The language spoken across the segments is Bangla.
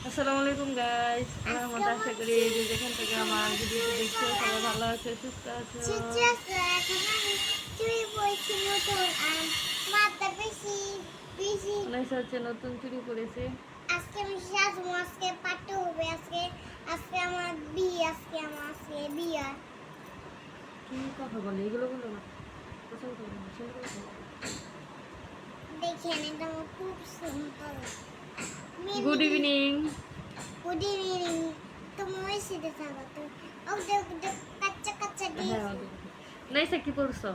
আসসালামু আলাইকুম গাইস আমার আশা করি যে যেখান থেকে আমার ভিডিওটি দেখছ সবাই ভালো আছে সুস্থ আছো? নতুন অনেক হচ্ছে চুরি করেছে আজকে আমি সাজবো আজকে পাঠ্য হবে আজকে আজকে আমার বিয়ে আজকে আমার আজকে বিয়ে। কি কথা বলে? এগুলো বলো না। দেখেন এটা আমার খুব সুন্দর। গুড ইভিনিং গুড ইভিনিং তুমি সিটে থাকো তো ও দেখ দেখ কাচ্চা কাচ্চা দিয়ে হ্যাঁ নাইসা কি পড়ছো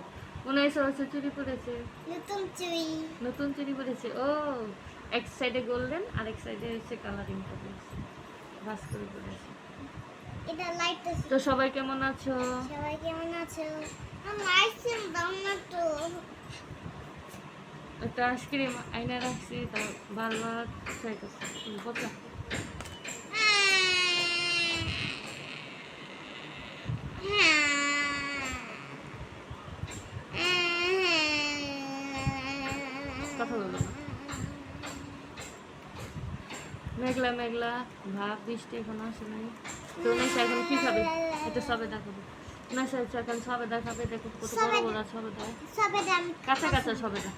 উনাইসা হচ্ছে চুরি পড়েছে নতুন চুরি নতুন চুরি পড়েছে ও এক সাইডে গোল্ডেন আর এক সাইডে হচ্ছে কালারিং করেছে ভাস করে পড়েছে এটা লাইট তো সবাই কেমন আছো? সবাই কেমন আছো? আমার আইসক্রিম দাও না তো। একটা আইসক্রিম আইনা রাখছি তা বারবার ট্রাই করছি পচা। কথা বলো মেঘলা মেঘলা ভাব বৃষ্টি এখন আসে নাই। তো নেশা এখন কি খাবে? এটা সবে দেখাবে। নেশা এখন সবে দেখাবে দেখো কত বড় বড় সবে দেয়। কাঁচা কাঁচা সবে দেয়।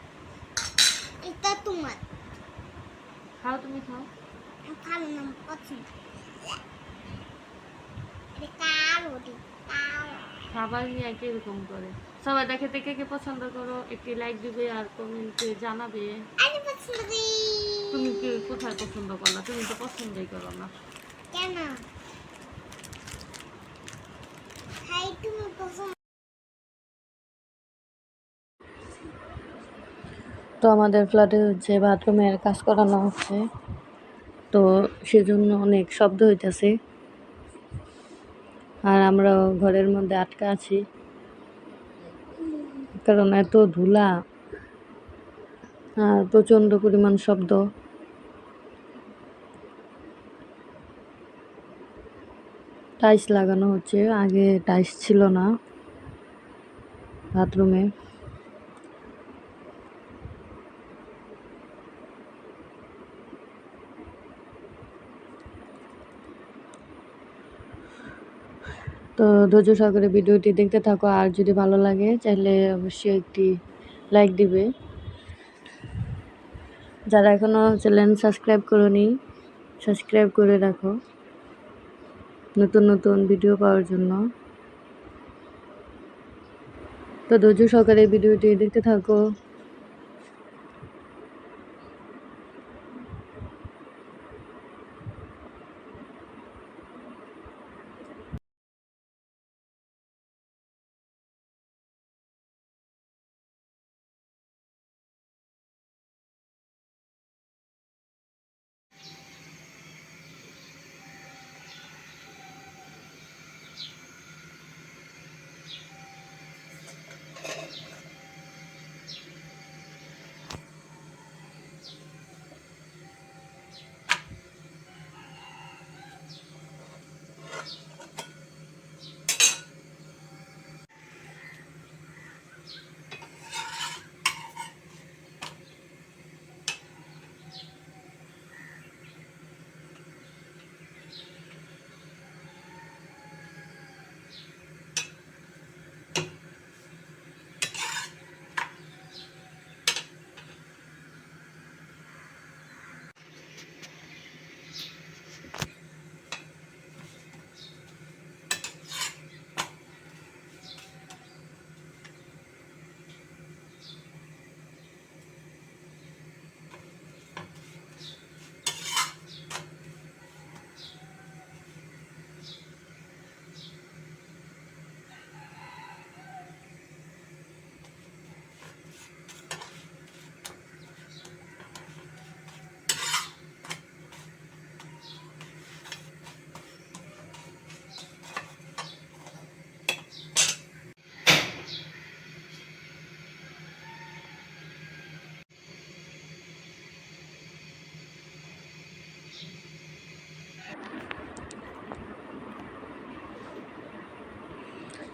না না এটা তোমার। খাও তুমি খাও। ভালো নাম পছন্দ। খাবার নিয়ে একই এরকম করে। সবাই দেখে দেখে কে পছন্দ করো একটি লাইক দিবে আর কমেন্টে জানাবে। আমি পছন্দ করি। তুমি কি কোথায় পছন্দ করলা? তুমি তো পছন্দই করো না। কেন? তুমি পছন্দ তো আমাদের ফ্ল্যাটে হচ্ছে বাথরুমের কাজ করানো হচ্ছে, তো সেজন্য অনেক শব্দ হইতেছে। আর আমরা ঘরের মধ্যে আটকা আছি। কারণ এত ধুলা আর প্রচণ্ড পরিমাণ শব্দ। টাইলস লাগানো হচ্ছে, আগে টাইলস ছিল না বাথরুমে। তো ধৈর্য সহকারে ভিডিওটি দেখতে থাকো। আর যদি ভালো লাগে, চাইলে অবশ্যই একটি লাইক দিবে। যারা এখনও চ্যানেল সাবস্ক্রাইব করনি সাবস্ক্রাইব করে রাখো। নতুন নতুন ভিডিও পাওয়ার জন্য। তো ধৈর্য সহকারে ভিডিওটি দেখতে থাকো।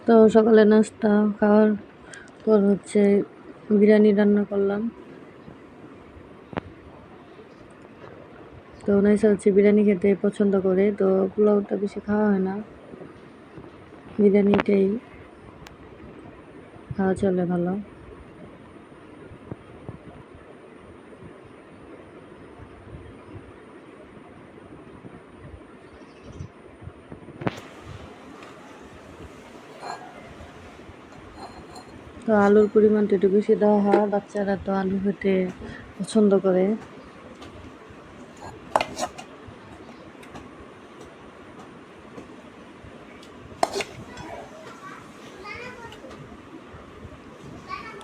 তো সকালে নাস্তা খাওয়ার পর হচ্ছে বিরিয়ানি রান্না করলাম। তো নাইসা হচ্ছে বিরিয়ানি খেতে পছন্দ করে, তো পোলাওটা বেশি খাওয়া হয় না। বিরিয়ানিটাই খাওয়া চলে ভালো। তো আলুর পরিমাণটা একটু বেশি দেওয়া হয়। বাচ্চারা তো আলু খেতে পছন্দ করে।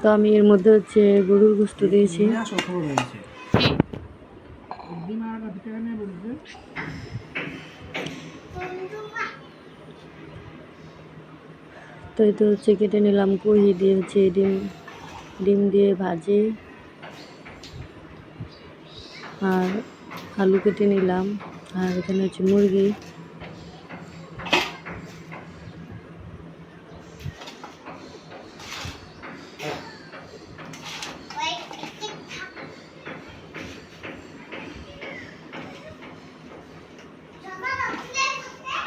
তো আমি এর মধ্যে হচ্ছে গরুর গোস্ত দিয়েছি। তো এই তো হচ্ছে কেটে নিলাম কহি দিয়ে হচ্ছে ডিম ডিম দিয়ে ভাজি। আর আলু কেটে নিলাম। আর এখানে হচ্ছে মুরগি।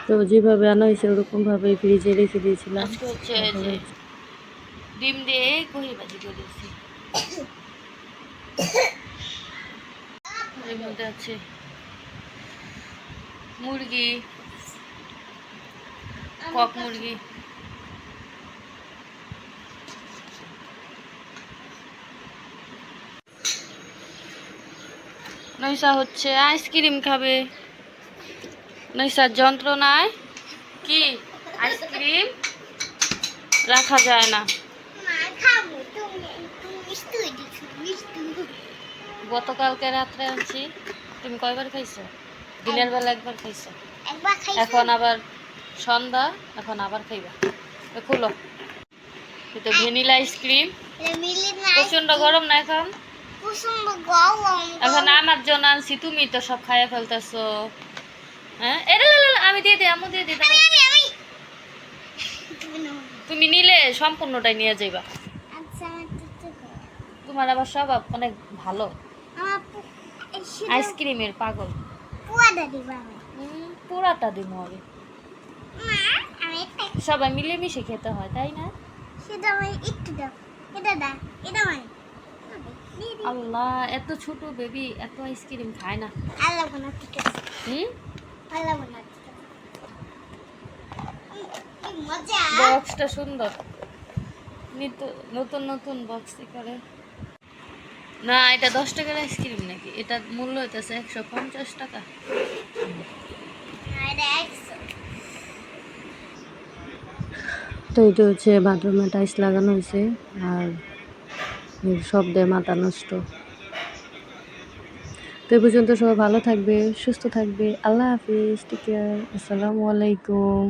তো যেভাবে আনা হয়েছে ওরকমভাবে ফ্রিজে রেখে দিয়েছিলাম। হচ্ছে ডিম দিয়ে কহি ভাজি করেছি আছে মুরগি, কক মুরগি। নৈশা হচ্ছে আইসক্রিম খাবে। নৈশার যন্ত্রণায় কি? আইসক্রিম? রাখা যায় না। গতকালকে রাত্রে আনছি। তুমি কয়বার খাইছো? দিনের বেলা একবার খাইছো। এখন আবার সন্ধ্যা এখন আবার খাইবা। খুলো। এটা ভ্যানিলা আইসক্রিম। প্রচণ্ড গরম না এখন? এখন আমার জন্য আনছি। তুমি তো সব খাইয়া ফেলতেছো। হ্যাঁ? এটা আমি দিয়ে দিই আমু দিয়ে দিই তুমি নিলে সম্পূর্ণটাই নিয়ে যাইবা। আচ্ছা তোমার আবার স্বভাব অনেক ভালো। আইসক্রিমের পাগল। পুরাটা দিব আমি। সবাই মিলেমিশে খেতে হয় তাই না? সেটা একটু দাও। এটা দা আল্লাহ এত ছোট বেবি এত আইসক্রিম খায় না। আল্লাহ হুম? বক্সটা সুন্দর। নিত- নতুন নতুন বক্স করে না, এটা দশ টাকার আইসক্রিম নাকি? এটা মূল্য হইতেছে একশো পঞ্চাশ টাকা। তো এটা হচ্ছে বাথরুমে টাইলস লাগানো হয়েছে আর শব্দে মাথা নষ্ট। তো পর্যন্ত সবাই ভালো থাকবে সুস্থ থাকবে। আল্লাহ হাফিজ টেক কেয়ার আসসালামু আলাইকুম।